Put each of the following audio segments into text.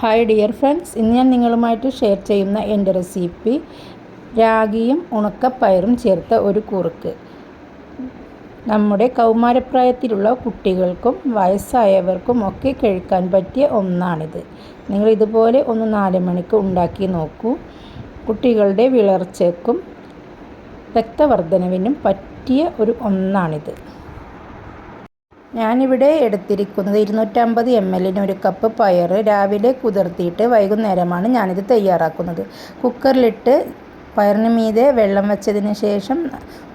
Hi dear friends ഇന്ന് ഞാൻ നിങ്ങളുമായിട്ട് ഷെയർ ചെയ്യുന്ന എന്റെ റെസിപ്പി രാഗിയും ഉണക്കപ്പയറും ചേർത്ത ഒരു കുറുക്ക്. നമ്മുടെ കൗമാരപ്രായത്തിലുള്ള കുട്ടികൾക്കും വയസ്സായവർക്കും ഒക്കെ കഴിക്കാൻ പറ്റിയ ഒന്നാണിത്. നിങ്ങൾ ഇതുപോലെ ഒന്ന് നാല് മണിക്ക് ഉണ്ടാക്കി നോക്കൂ. കുട്ടികളുടെ വിളർച്ചയ്ക്കും രക്തവർദ്ധനവിനും പറ്റിയ ഒരു ഒന്നാണിത്. ഞാനിവിടെ എടുത്തിരിക്കുന്നത് ഇരുന്നൂറ്റമ്പത് എം എല്ലിന് ഒരു കപ്പ് പയർ രാവിലെ കുതിർത്തിയിട്ട് വൈകുന്നേരമാണ് ഞാനിത് തയ്യാറാക്കുന്നത്. കുക്കറിലിട്ട് പയറിന് മീതെ വെള്ളം വെച്ചതിന് ശേഷം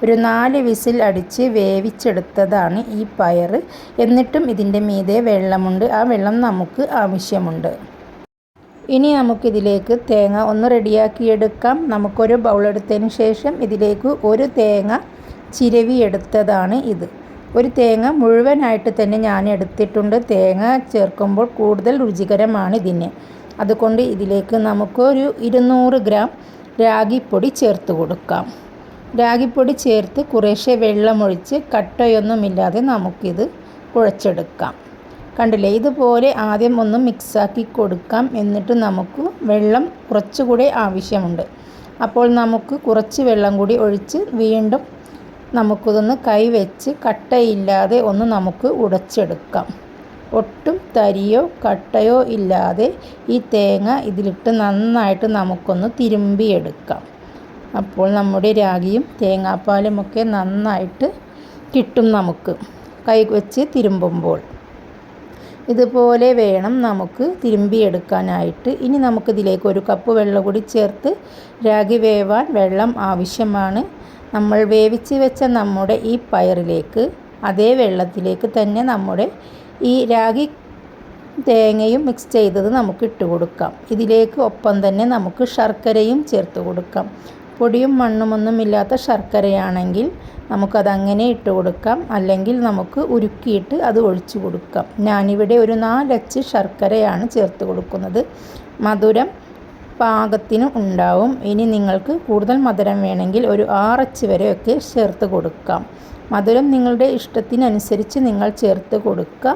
ഒരു നാല് വിസിൽ അടിച്ച് വേവിച്ചെടുത്തതാണ് ഈ പയർ എന്നിട്ടും ഇതിന്റെ മീതെ വെള്ളമുണ്ട്. ആ വെള്ളം നമുക്ക് ആവശ്യമുണ്ട്. ഇനി നമുക്കിതിലേക്ക് തേങ്ങ ഒന്ന് റെഡിയാക്കിയെടുക്കാം. നമുക്കൊരു ബൗൾ എടുത്തതിന് ശേഷം ഇതിലേക്ക് ഒരു തേങ്ങ ചിരവി എടുത്തതാണ് ഇത്. ഒരു തേങ്ങ മുഴുവനായിട്ട് തന്നെ ഞാൻ എടുത്തിട്ടുണ്ട്. തേങ്ങ ചേർക്കുമ്പോൾ കൂടുതൽ രുചികരമാണ് ഇതിന്. അതുകൊണ്ട് ഇതിലേക്ക് നമുക്കൊരു ഇരുന്നൂറ് ഗ്രാം രാഗിപ്പൊടി ചേർത്ത് കൊടുക്കാം. രാഗിപ്പൊടി ചേർത്ത് കുറേശ്ശെ വെള്ളമൊഴിച്ച് കട്ടയൊന്നുമില്ലാതെ നമുക്കിത് കുഴച്ചെടുക്കാം. കണ്ടില്ലേ? ഇതുപോലെ ആദ്യം ഒന്ന് മിക്സാക്കി കൊടുക്കാം. എന്നിട്ട് നമുക്ക് വെള്ളം കുറച്ചുകൂടി ആവശ്യമുണ്ട്. അപ്പോൾ നമുക്ക് കുറച്ച് വെള്ളം കൂടി ഒഴിച്ച് വീണ്ടും നമുക്കിതൊന്ന് കൈവച്ച് കട്ടയില്ലാതെ ഒന്ന് നമുക്ക് ഉടച്ചെടുക്കാം. ഒട്ടും തരിയോ കട്ടയോ ഇല്ലാതെ ഈ തേങ്ങ ഇതിലിട്ട് നന്നായിട്ട് നമുക്കൊന്ന് തിരുമ്പിയെടുക്കാം. അപ്പോൾ നമ്മുടെ രാഗിയും തേങ്ങാപ്പാലുമൊക്കെ നന്നായിട്ട് കിട്ടും നമുക്ക് കൈ വെച്ച് തിരുമ്പുമ്പോൾ. ഇതുപോലെ വേണം നമുക്ക് തിരുമ്പിയെടുക്കാനായിട്ട്. ഇനി നമുക്കിതിലേക്ക് ഒരു കപ്പ് വെള്ളം കൂടി ചേർത്ത് രാഗി വേവാൻ വെള്ളം ആവശ്യമാണ്. നമ്മൾ വേവിച്ച് വെച്ച നമ്മുടെ ഈ പയറിലേക്ക് അതേ വെള്ളത്തിലേക്ക് തന്നെ നമ്മുടെ ഈ രാഗി തേങ്ങയും മിക്സ് ചെയ്തത് നമുക്ക് ഇട്ട് കൊടുക്കാം. ഇതിലേക്ക് ഒപ്പം തന്നെ നമുക്ക് ശർക്കരയും ചേർത്ത് കൊടുക്കാം. പൊടിയും മണ്ണുമൊന്നും ഇല്ലാത്ത ശർക്കരയാണെങ്കിൽ നമുക്കതങ്ങനെ ഇട്ട് കൊടുക്കാം. അല്ലെങ്കിൽ നമുക്ക് ഉരുക്കിയിട്ട് അത് ഒഴിച്ചു കൊടുക്കാം. ഞാനിവിടെ ഒരു നാലച്ച് ശർക്കരയാണ് ചേർത്ത് കൊടുക്കുന്നത്. മധുരം പാകത്തിന് ഉണ്ടാവും. ഇനി നിങ്ങൾക്ക് കൂടുതൽ മധുരം വേണമെങ്കിൽ ഒരു ആറച്ച് വരെയൊക്കെ ചേർത്ത് കൊടുക്കാം. മധുരം നിങ്ങളുടെ ഇഷ്ടത്തിനനുസരിച്ച് നിങ്ങൾ ചേർത്ത് കൊടുക്കുക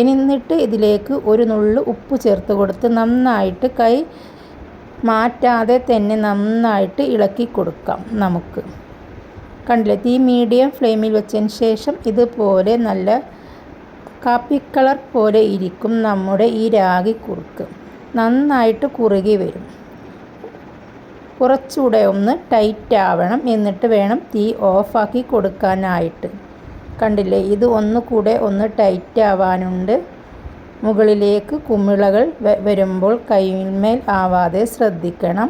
എന്നിട്ട് ഇതിലേക്ക് ഒരു നുള്ളു ഉപ്പ് ചേർത്ത് കൊടുത്ത് നന്നായിട്ട് കൈ മാറ്റാതെ തന്നെ നന്നായിട്ട് ഇളക്കി കൊടുക്കാം നമുക്ക്. കണ്ടില്ലേ തീ മീഡിയം ഫ്ലെയിമിൽ വെച്ചതിന് ശേഷം ഇതുപോലെ നല്ല കാപ്പി കളർ പോലെ ഇരിക്കും നമ്മുടെ ഈ രാഗി കുറുക്ക്. നന്നായിട്ട് കുറുകി വരും. കുറച്ചുകൂടെ ഒന്ന് ടൈറ്റ് ആവണം. എന്നിട്ട് വേണം തീ ഓഫാക്കി കൊടുക്കാനായിട്ട്. കണ്ടില്ലേ? ഇത് ഒന്നുകൂടെ ഒന്ന് ടൈറ്റ് ആവാനുണ്ട്. മുകളിലേക്ക് കുമിളകൾ വരുമ്പോൾ കൈമേൽ ആവാതെ ശ്രദ്ധിക്കണം.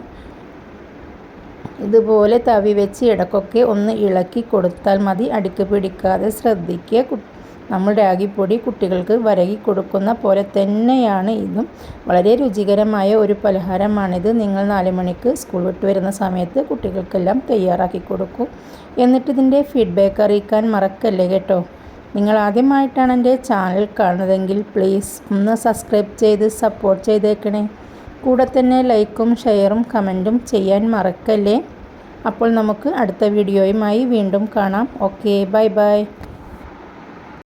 ഇതുപോലെ തവി വെച്ച് ഇടക്കൊക്കെ ഒന്ന് ഇളക്കി കൊടുത്താൽ മതി. അടുക്ക് പിടിക്കാതെ ശ്രദ്ധിക്കുക. നമ്മൾ രാഗിപ്പൊടി കുട്ടികൾക്ക് വരകി കൊടുക്കുന്ന പോലെ തന്നെയാണ് ഇതും. വളരെ രുചികരമായ ഒരു പലഹാരമാണിത്. നിങ്ങൾ നാല് മണിക്ക് സ്കൂൾ വിട്ട് വരുന്ന സമയത്ത് കുട്ടികൾക്കെല്ലാം തയ്യാറാക്കി കൊടുക്കും. എന്നിട്ട് ഇതിന്റെ ഫീഡ്ബാക്ക് അറിയിക്കാൻ മറക്കല്ലേ കേട്ടോ? നിങ്ങൾ ആദ്യമായിട്ടാണ് എന്റെ ചാനൽ കാണുന്നതെങ്കിൽ പ്ലീസ് ഒന്ന് സബ്സ്ക്രൈബ് ചെയ്ത് സപ്പോർട്ട് ചെയ്തേക്കണേ. കൂടെ തന്നെ ലൈക്കും ഷെയറും കമന്റും ചെയ്യാൻ മറക്കല്ലേ? അപ്പോൾ നമുക്ക് അടുത്ത വീഡിയോയുമായി വീണ്ടും കാണാം. Okay bye bye